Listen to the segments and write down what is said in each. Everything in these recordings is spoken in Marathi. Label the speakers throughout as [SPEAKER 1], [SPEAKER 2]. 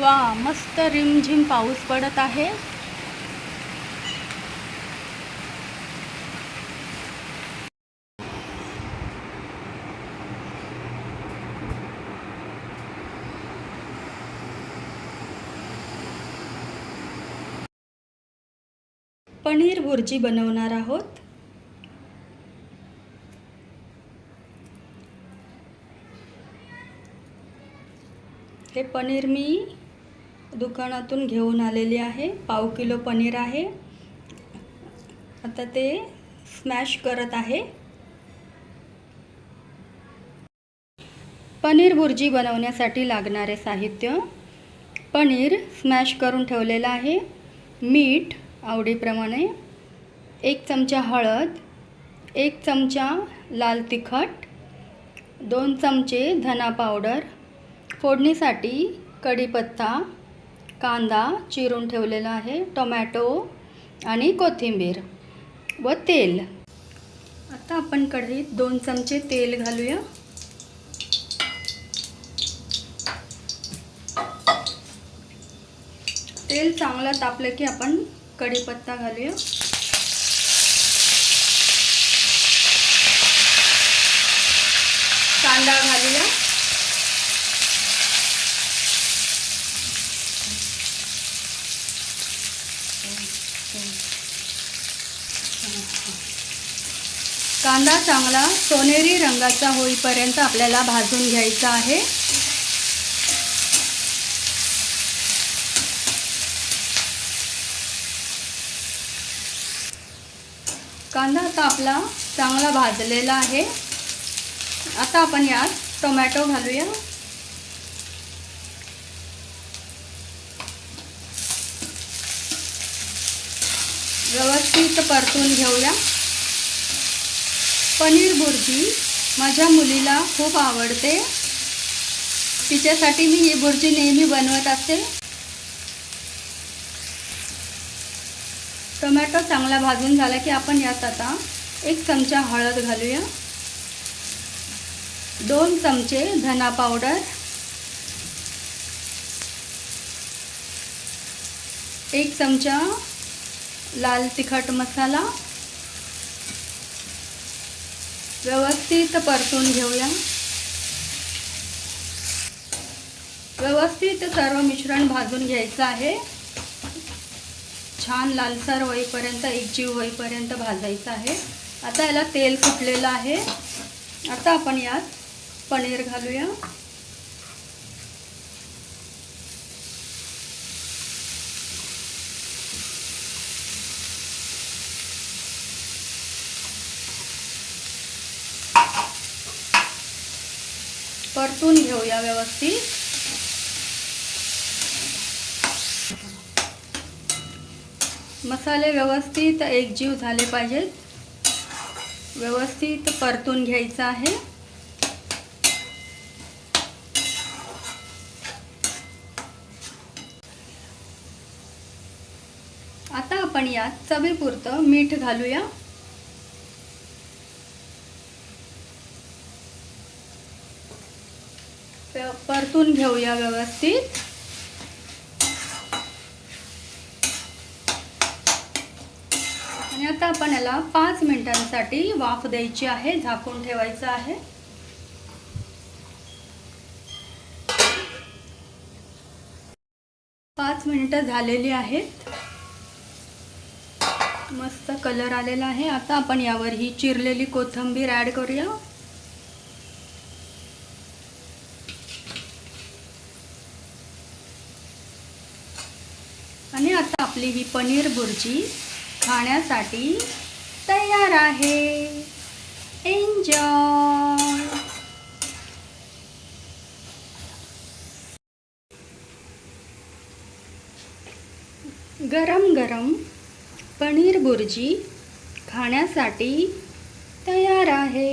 [SPEAKER 1] वा मस्त रिमझिम पाऊस पडत आहे. पनीर भुर्जी बनवणार आहोत. हे पनीर मी दुकानातून घेऊन आलेली आहे. पाव किलो पनीर आहे. आता ते स्मॅश करत आहे. पनीर भुर्जी बनवण्यासाठी लागणारे साहित्य. पनीर स्मॅश करून ठेवलेलं आहे. मीठ आवडीप्रमाणे एक चमचा हळद एक चमचा लाल तिखट दोन चमचे धना पावडर फोडणीसाठी कढीपत्ता कांदा चिरून ठेवलेला आहे टोमॅटो आणि कोथिंबीर व तेल. आता आपण कढईत दोन चमचे तेल घालूया. तेल चांगलं तापलं की आपण कढीपत्ता घालूया कांदा घालूया कांदा चांगला सोनेरी रंगाचा होईपर्यंत आपल्याला भाजून घ्यायचा आहे. कांदा आता आपला चांगला भाजलेला आहे. आता आपण यात टोमॅटो घालूया. व्यवस्थित परतून घेऊया. पनीर भुर्जी माझ्या मुलीला खूप आवडते. तिच्यासाठी मी ही भुर्जी नेहमी बनवत असते. टोमॅटो चांगला भाजून झाला की आपण यात आता एक चमचा हळद घालूया. दोन चमचे धना पावडर. एक चमचा लाल तिखट मसाला. व्यवस्थित परतून घेऊया. व्यवस्थित सर्व मिश्रण भाजून घ्यायचं आहे. छान लालसर होईपर्यंत एकजीव होईपर्यंत भाजायचं आहे. आता याला तेल सुटलेलं आहे. आता आपण यात पनीर घालूया. परतून घेऊया व्यवस्थित. मसाले व्यवस्थित एकजीव झाले पाहिजेत. व्यवस्थित परतून घ्यायचं आहे. आता आपण यात चवीपुरतं मीठ घालूया. परतून घेऊया व्यवस्थित. आणि आता आपण याला पाच मिनिटांसाठी वाफ द्यायची आहे झाकून ठेवायचं आहे. पाच मिनिटं झालेली आहेत. मस्त कलर आलेला आहे. आता आपण यावर ही चिरलेली कोथिंबीर ॲड करूया आणि आता आपली ही पनीर भुर्जी खाण्यासाठी तयार आहे. एन्जॉय गरम गरम पनीर भुर्जी खाण्यासाठी तयार आहे.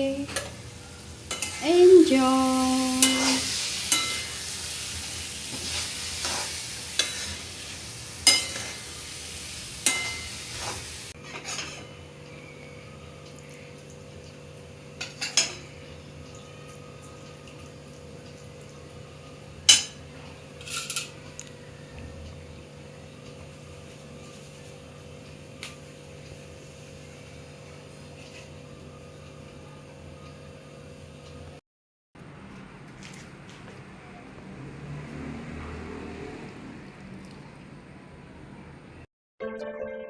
[SPEAKER 1] Enjoy Thank you.